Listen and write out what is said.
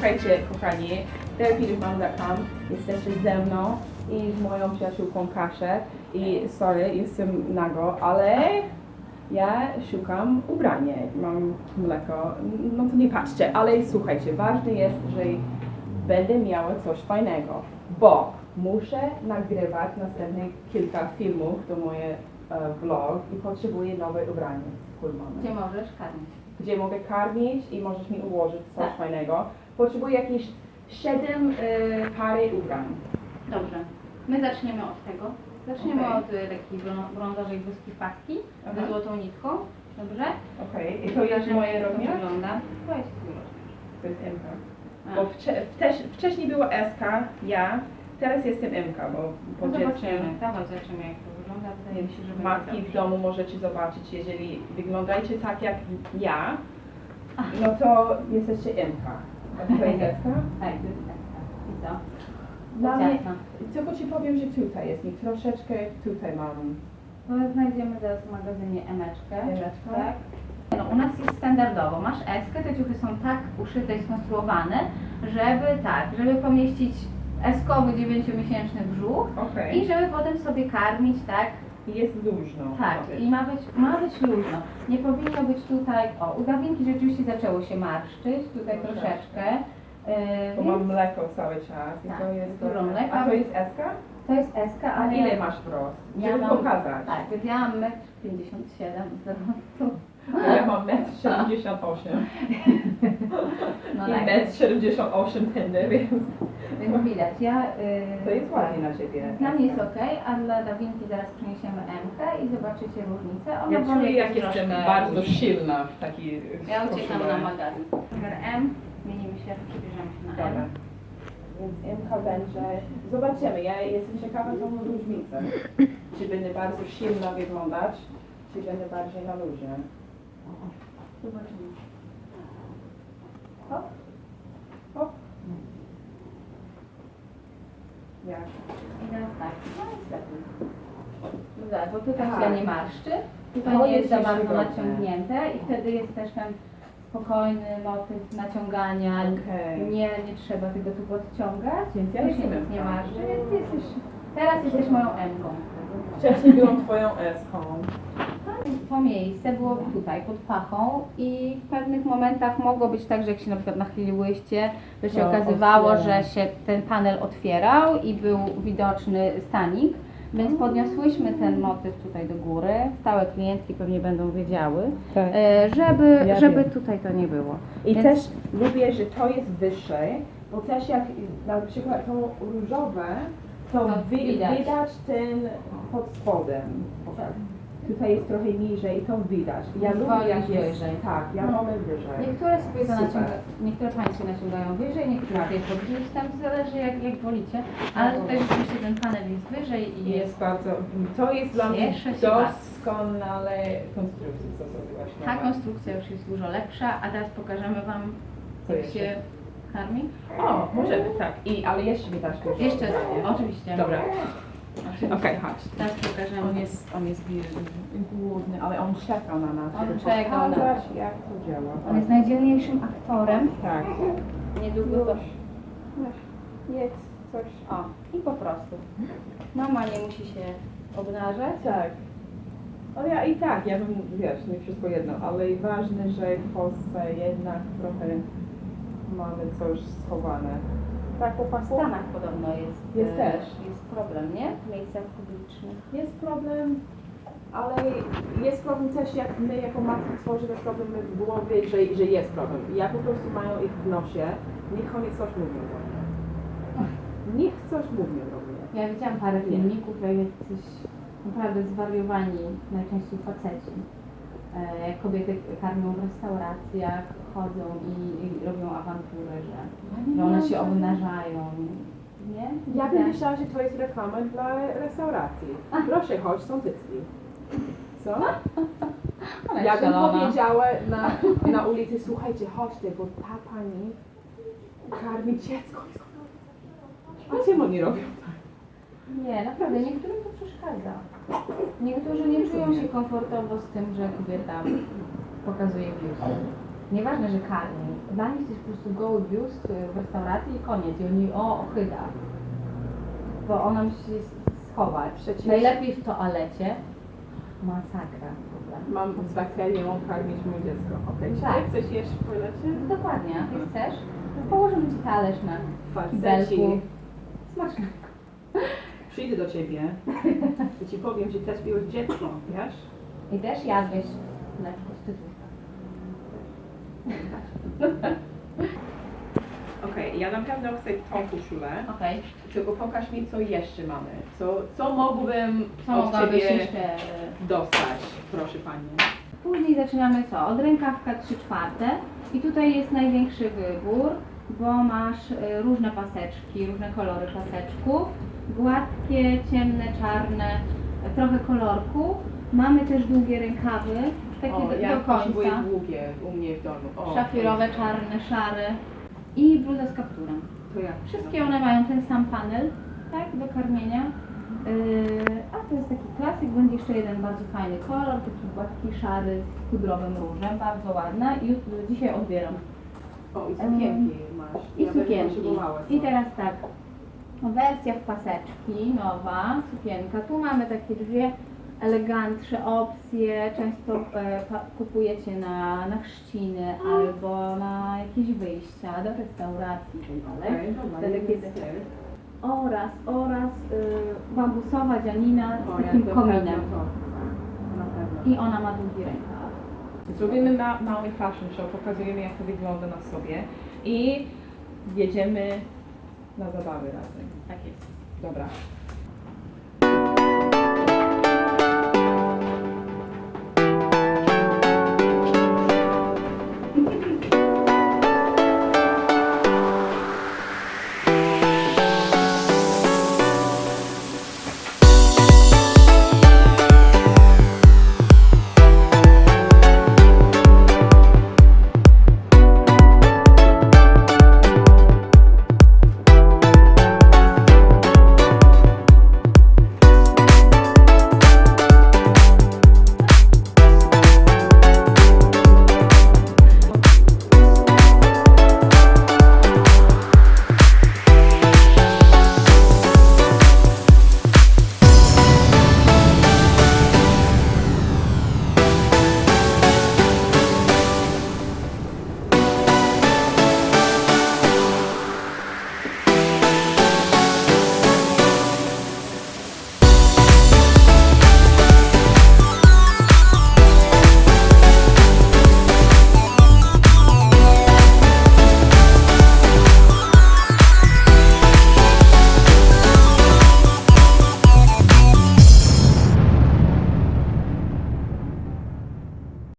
Słuchajcie, kochani, therapyofmom.com jesteście ze mną i z moją przyjaciółką Kaszę i sorry, jestem nago, ale ja szukam ubranie, mam mleko, no to nie patrzcie, ale słuchajcie, ważne jest, że będę miała coś fajnego, bo muszę nagrywać następne kilka filmów do moje e, vlog i potrzebuję nowe ubranie. Gdzie możesz karmić? gdzie mogę karmić i możesz mi ułożyć coś Tak. fajnego. Potrzebuję jakieś 7 y, pary ubrań. Dobrze. My zaczniemy od tego. Zaczniemy Okej. od y, takiej brą- brązowej błyskiej paski Aha. ze złotą nitką. Dobrze? Okej, i to jest Pokażemy, moje jak to rozmiar? wygląda. To jest twój rozmiar. To jest MK. A. Bo wcze- wcześ- wcześniej było SK, ja, teraz jestem MK, bo po No dziecku zobaczymy. Dawaj, zobaczymy jak to wygląda. Wydaje mi się, że matki w domu możecie zobaczyć, jeżeli wyglądacie tak jak ja, no to jesteście MK. Jest SK? Tak, to jest tak. tak. I co? Dla mnie, Ciasno. tylko Ci powiem, że tutaj jest mi troszeczkę, tutaj mam To znajdziemy zaraz w magazynie Emeczkę. Emeczka. Tak. No, u nas jest standardowo. Masz eskę, te ciuchy są tak uszyte i skonstruowane, żeby tak, żeby pomieścić eskowy 9-miesięczny brzuch Okej. i żeby potem sobie karmić, tak? Jest luźno. Tak, i ma być, ma być luźno. Nie powinno być tutaj, o, u Dawinki rzeczywiście zaczęło się marszczyć, tutaj Troszeczkę. troszeczkę. Yy, Bo mam mleko cały czas i Tak, to jest dużo mleka. A to jest SK? to jest eska, A ale... ile masz wzrost? Ja Żeby mam- pokazać. Tak, więc ja mam 1,57 m wzrostu. A ja mam 1,78 m No i tak, 1,78 m tędy, więc więc widać. Ja, yy, to jest ładnie na Ciebie. Dla mnie jest ok, a dla Dawinki zaraz przyniesiemy MK i zobaczycie różnicę. Ona Ja woli czuję, jak jest jestem troszkę- bardzo silna w takiej Ja uciekam na magazyn. Numer M, zmienimy się, przebierzemy się na Dobra. M. Więc MK będzie... Zobaczymy, ja jestem ciekawa tą różnicę. Czy będę bardzo silna wyglądać, czy będę bardziej na luzie. Zobaczymy. Hop. Hop. Jak? I teraz tak, no niestety. No tak, bo tutaj Tak. się nie marszczy, tutaj To nie jest jest za już bardzo naciągnięte i wtedy jest też ten spokojny motyw naciągania. Okej. Nie, nie trzeba tego tu podciągać, Więc ja jestem się nic nie M-ką. marszczy, więc jesteś, teraz jesteś moją M-ką. Wcześniej byłam Twoją S-ką. To miejsce było tutaj, pod pachą i w pewnych momentach mogło być tak, że jak się na przykład nachyliłyście, to się No, okazywało, że się ten panel otwierał i był widoczny stanik, więc podniosłyśmy ten motyw tutaj do góry. Stałe klientki pewnie będą wiedziały, Tak. e, żeby, Ja żeby wiem. tutaj to nie było. I Więc- też lubię, że to jest wyższe, bo też jak na przykład to różowe, to To wi- widać. widać. ten pod spodem. Tutaj jest trochę niżej i to widać. Ja lubię jak jest, wyżej. tak, ja No. wolę wyżej. Niektóre sobie to Super. naciąga, niektóre Państwo naciągają wyżej, niektóre Tak. sobie podnieść, tam zależy jak, jak wolicie, ale tutaj rzeczywiście ten panel jest wyżej i I jest bardzo, to jest dla mnie Cieszę się bardzo. doskonale konstrukcja, co zrobiłaś. Ta nowa. konstrukcja już jest dużo lepsza, a teraz pokażemy Wam, Co jak jeszcze? się karmi. O, możemy, tak. I, ale jeszcze mi dasz dużo. Jeszcze, oczywiście. Dobra. Okej, chodź. Teraz pokażemy. On jest, on jest głodny, ale on czeka na nas, On żeby czeka na pokazać, jak to działa. On jest najdzielniejszym aktorem. Tak. Niedługo to... Jedz coś. O, i po prostu. Mama nie musi się obnażać. Tak. Ale ja i tak, ja bym, wiesz, nie wszystko jedno, ale ważne, że w Polsce jednak trochę mamy coś schowane. Tak, W chłopaku? Stanach podobno jest, Jest e, też. jest problem, nie? W miejscach publicznych. Jest problem, ale jest problem też, jak my jako matki tworzymy problemy w głowie, że, że jest problem. Ja po prostu mają ich w nosie, niech oni coś mówią do mnie. Niech coś mówią do mnie. Ja widziałam parę filmików, jak jacyś naprawdę zwariowani, najczęściej faceci. E, Jak kobiety karmią w restauracjach, chodzą i, i robią awantury, że, że one się obnażają. Nie? Ja bym myślała, że to jest reklama dla restauracji. Proszę, chodź, są cycki. Co? Ona Ja bym szalona. powiedziała na, na ulicy, słuchajcie, chodźcie, bo ta pani karmi dziecko. A czemu oni robią tak? Nie, naprawdę, niektórym to przeszkadza. Niektórzy nie czują się komfortowo z tym, że kobieta pokazuje biust. Nieważne, że karmi. Dla nich to jest po prostu goły biust w restauracji i koniec. I oni, o, ochyda. Bo ona musi się schować. Przecież- Najlepiej w toalecie. Masakra w ogóle. Mam z bakterią karmić moje dziecko. Okej, czy Tak. ty chcesz jeść w toalecie? Dokładnie, ty chcesz? Położymy ci talerz na Faceci. belku. Smaczne. Przyjdę do ciebie i ci powiem, że też biłeś dziecko, wiesz? I też jadłeś mleczko z tytułu. Okej, ja na pewno chcę tą koszulę, Okej. tylko pokaż mi, co jeszcze mamy. Co, co mógłbym Co od mogłabyś ciebie jeszcze... dostać, proszę pani? Później zaczynamy co? Od rękawka 3 czwarte. I tutaj jest największy wybór, bo masz y, różne paseczki, różne kolory paseczków. Gładkie, ciemne, czarne, trochę kolorku. Mamy też długie rękawy, takie O, do, ja do końca. długie u mnie w domu. O, Szafirowe, czarne, szare. I bluza z kapturem. To ja. Wszystkie one mają ten sam panel, tak, do karmienia. Yy, a to jest taki klasyk, będzie jeszcze jeden bardzo fajny kolor, taki gładki, szary, z pudrowym różem, bardzo ładna i jutro, dzisiaj odbieram. O, i sukienki masz. I ja sukienki. I teraz tak, wersja w paseczki, nowa sukienka. Tu mamy takie dwie elegantsze opcje, często e, pa, kupujecie na, na chrzciny albo na jakieś wyjścia do restauracji i tak dalej. Okej, dobra, nie wiem, styl. oraz, oraz y, bambusowa dzianina O, z ja takim to kominem. pewno to. Na pewno. I ona ma długi rękaw. Zrobimy ma, mały fashion show, pokazujemy jak to wygląda na sobie i jedziemy na zabawy razem. Tak jest. Dobra,